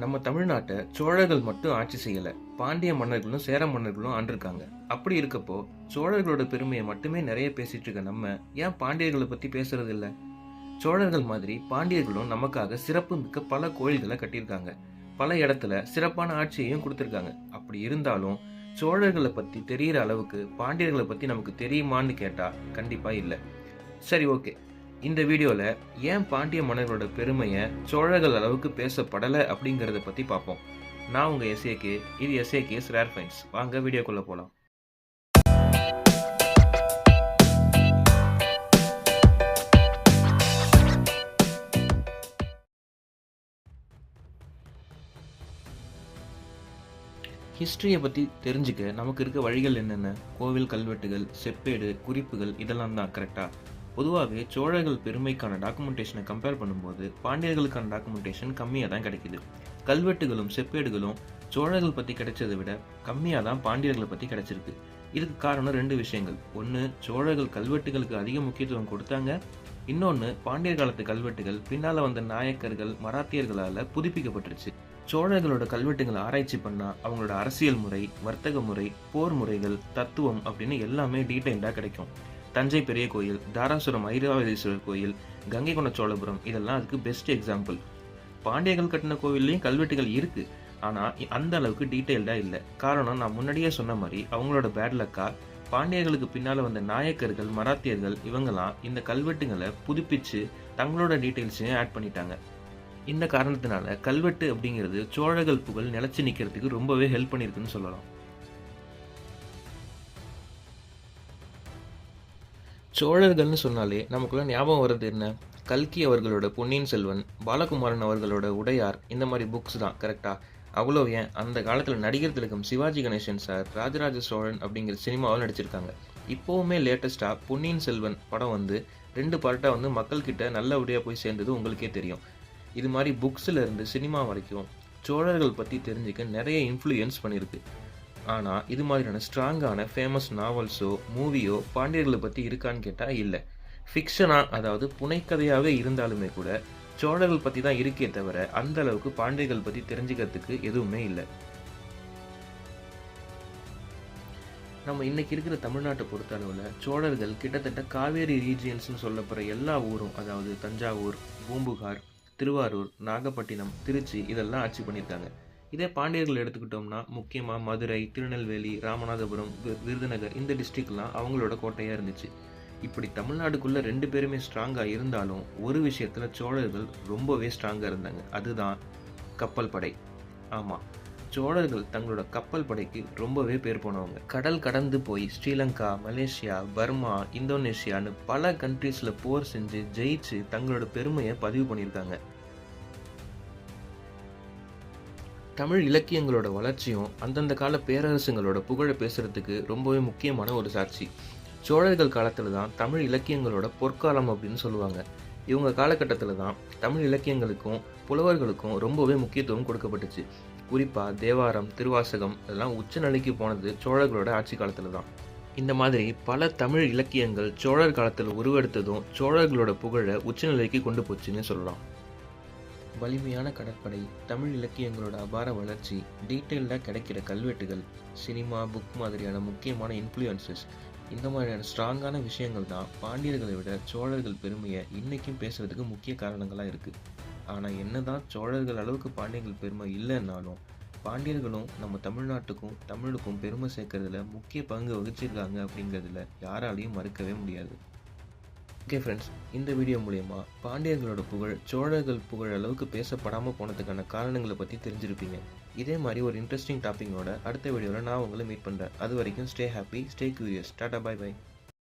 நம்ம தமிழ்நாட்டை சோழர்கள் மட்டும் ஆட்சி செய்யல. பாண்டிய மன்னர்களும் சேர மன்னர்களும் ஆண்டிருக்காங்க. அப்படி இருக்கப்போ சோழர்களோட பெருமையை மட்டுமே நிறைய பேசிட்டு இருக்க நம்ம ஏன் பாண்டியர்களை பத்தி பேசுறது இல்ல? சோழர்கள் மாதிரி பாண்டியர்களும் நமக்காக சிறப்பு மிக்க பல கோயில்களை கட்டியிருக்காங்க. பல இடத்துல சிறப்பான ஆட்சியையும் கொடுத்துருக்காங்க. அப்படி இருந்தாலும் சோழர்களை பத்தி தெரியற அளவுக்கு பாண்டியர்களை பத்தி நமக்கு தெரியுமான்னு கேட்டா கண்டிப்பா இல்லை. சரி ஓகே. இந்த வீடியோவில் ஏன் பாண்டிய மன்னர்களோட பெருமையை சோழர்கள் அளவுக்கு பேசப்படலை அப்படிங்கிறத பற்றி பார்ப்போம் நான் உங்கள் எஸ்ஏகே இது எஸ்ஏகேஸ் ரேர் ஃபைன்ஸ் வாங்க வீடியோக்குள்ளே போகலாம் ஹிஸ்ட்ரியை பற்றி தெரிஞ்சுக்க நமக்கு இருக்க வழிகள் என்னென்ன? கோவில் கல்வெட்டுகள் செப்பேடு குறிப்புகள் இதெல்லாம் தான் கரெக்டாக பொதுவாகவே சோழர்கள் பெருமைக்கான டாக்குமெண்டேஷனை கம்பேர் பண்ணும்போது பாண்டியர்களுக்கான டாக்குமெண்டேஷன் கம்மியாக தான் கிடைக்குது. கல்வெட்டுகளும் செப்பேடுகளும் சோழர்கள் பற்றி கிடைச்சதை விட கம்மியாக தான் பாண்டியர்களை பற்றி கிடைச்சிருக்கு. இதுக்கு காரணம் ரெண்டு விஷயங்கள். ஒன்று சோழர்கள் கல்வெட்டுகளுக்கு அதிக முக்கியத்துவம் கொடுத்தாங்க. இன்னொன்று பாண்டியர் காலத்து கல்வெட்டுகள் பின்னால் வந்த நாயக்கர்கள் மராத்தியர்களால் புதுப்பிக்கப்பட்டுருச்சு. சோழர்களோட கல்வெட்டுகளை ஆராய்ச்சி பண்ணால் அவங்களோட அரசியல் முறை வர்த்தக முறை போர் முறைகள் தத்துவம் அப்படின்னு எல்லாமே டீட்டெயில்டாக கிடைக்கும். தஞ்சை பெரிய கோயில் தாராசுரம் ஐராவதீஸ்வரர் கோயில் கங்கை கொண்ட சோழபுரம் இதெல்லாம் அதுக்கு பெஸ்ட் எக்ஸாம்பிள் பாண்டியர்கள் கட்டின கோவில்லையும் கல்வெட்டுகள் இருக்கு. ஆனால் அந்த அளவுக்கு டீட்டெயில்டாக இல்லை. காரணம் நான் முன்னாடியே சொன்ன மாதிரி அவங்களோட பேட் லக்கா பாண்டியர்களுக்கு பின்னால் வந்த நாயக்கர்கள் மராத்தியர்கள் இவங்கெல்லாம் இந்த கல்வெட்டுங்களை புதுப்பிச்சு தங்களோட டீட்டெயில்ஸையும் ஆட் பண்ணிட்டாங்க. இந்த காரணத்தினால கல்வெட்டு அப்படிங்கிறது சோழர்கள் புகழ் நிலச்சி நிற்கிறதுக்கு ரொம்பவே ஹெல்ப் பண்ணியிருக்குன்னு சொல்லலாம். சோழர்கள்னு சொன்னாலே நமக்குள்ள ஞாபகம் வர்றது என்ன? கல்கி அவர்களோட பொன்னியின் செல்வன் பாலகுமாரன் அவர்களோட உடையார் இந்த மாதிரி புக்ஸ் தான் கரெக்டா அவ்வளோ ஏன்? அந்த காலத்தில் நடிகர் திலகம் சிவாஜி கணேசன் சார் ராஜராஜ சோழன் அப்படிங்கிற சினிமாவில் நடிச்சிருக்காங்க. இப்போவுமே லேட்டஸ்ட்டாக பொன்னியின் செல்வன் படம் வந்து ரெண்டு பார்ட்டாக வந்து மக்கள்கிட்ட நல்லபடியாக போய் சேர்ந்தது உங்களுக்கே தெரியும். இது மாதிரி புக்ஸில் இருந்து சினிமா வரைக்கும் சோழர்கள் பற்றி தெரிஞ்சுக்க நிறைய இன்ஃப்ளூயன்ஸ் பண்ணியிருக்கு ஆனால் இது மாதிரியான ஸ்ட்ராங்கான ஃபேமஸ் நாவல்ஸோ மூவியோ பாண்டியர்களை பற்றி இருக்கான்னு கேட்டால் இல்லை. ஃபிக்ஷனாக அதாவது புனைக்கதையாகவே இருந்தாலுமே கூட சோழர்கள் பற்றி தான் இருக்கே தவிர அந்த அளவுக்கு பாண்டியர்கள் பற்றி தெரிஞ்சுக்கிறதுக்கு எதுவுமே இல்லை. நம்ம இன்னைக்கு இருக்கிற தமிழ்நாட்டை பொறுத்த அளவில் சோழர்கள் கிட்டத்தட்ட காவேரி ரீஜியன்ஸ்னு சொல்லப்படுற எல்லா ஊரும் அதாவது தஞ்சாவூர் பூம்புகார் திருவாரூர் நாகப்பட்டினம் திருச்சி இதெல்லாம் ஆட்சி பண்ணியிருக்காங்க. இதே பாண்டியர்கள் எடுத்துக்கிட்டோம்னா முக்கியமாக மதுரை திருநெல்வேலி ராமநாதபுரம் வி- விருதுநகர் இந்த டிஸ்ட்ரிக்ட்லாம் அவங்களோட கோட்டையாக இருந்துச்சு. இப்படி தமிழ்நாடுக்குள்ளே ரெண்டு பேருமே ஸ்ட்ராங்காக இருந்தாலும் ஒரு விஷயத்தில் சோழர்கள் ரொம்பவே ஸ்ட்ராங்காக இருந்தாங்க. அதுதான் கப்பல் படை. ஆமாம் சோழர்கள் தங்களோட கப்பல் படைக்கு ரொம்பவே பேர் போனவங்க. கடல் கடந்து போய் ஸ்ரீலங்கா மலேசியா பர்மா இந்தோனேஷியான்னு பல கண்ட்ரீஸில் போர் செஞ்சு ஜெயிச்சு தங்களோட பெருமையை பதிவு பண்ணியிருக்காங்க. தமிழ் இலக்கியங்களோட வளர்ச்சியும் அந்தந்த கால பேரரசுங்களோட புகழை பேசுறதுக்கு ரொம்பவே முக்கியமான ஒரு சாட்சி. சோழர்கள் காலத்தில் தான் தமிழ் இலக்கியங்களோட பொற்காலம் அப்படின்னு சொல்லுவாங்க. இவங்க காலகட்டத்தில் தான் தமிழ் இலக்கியங்களுக்கும் புலவர்களுக்கும் ரொம்பவே முக்கியத்துவம் கொடுக்கப்பட்டுச்சு. குறிப்பாக தேவாரம் திருவாசகம் இதெல்லாம் உச்சநிலைக்கு போனது சோழர்களோட ஆட்சி காலத்தில் தான். இந்த மாதிரி பல தமிழ் இலக்கியங்கள் சோழர் காலத்தில் உருவெடுத்ததும் சோழர்களோட புகழை உச்சநிலைக்கு கொண்டு போச்சுன்னு சொல்லலாம். வலிமையான கடற்படை தமிழ் இலக்கியங்களோட அபார வளர்ச்சி டீட்டெயில்டாக கிடைக்கிற கல்வெட்டுகள் சினிமா புக் மாதிரியான முக்கியமான இன்ஃப்ளூயன்சஸ் இந்த மாதிரியான ஸ்ட்ராங்கான விஷயங்கள் தான் பாண்டியர்களை விட சோழர்கள் பெருமையை இன்றைக்கும் பேசுறதுக்கு முக்கிய காரணங்களாக இருக்குது ஆனால் என்ன தான் சோழர்கள் அளவுக்கு பாண்டியர்கள் பெருமை இல்லைன்னாலும் பாண்டியர்களும் நம்ம தமிழ்நாட்டுக்கும் தமிழுக்கும் பெருமை சேர்க்கறதுல முக்கிய பங்கு வகிச்சிருக்காங்க அப்படிங்கிறதுல யாராலையும் மறுக்கவே முடியாது. ஓகே ஃப்ரெண்ட்ஸ் இந்த வீடியோ மூலயமா பாண்டியர்களோட புகழ் சோழர்கள் புகழ் அளவுக்கு பேசப்படாமல் போனதுக்கான காரணங்களை பற்றி தெரிஞ்சிருப்பீங்க. இதே மாதிரி ஒரு இன்ட்ரெஸ்டிங் டாப்பிங்கோட அடுத்த வீடியோவில் நான் உங்களை மீட் பண்ணுறேன் அது வரைக்கும் stay happy stay curious tata bye bye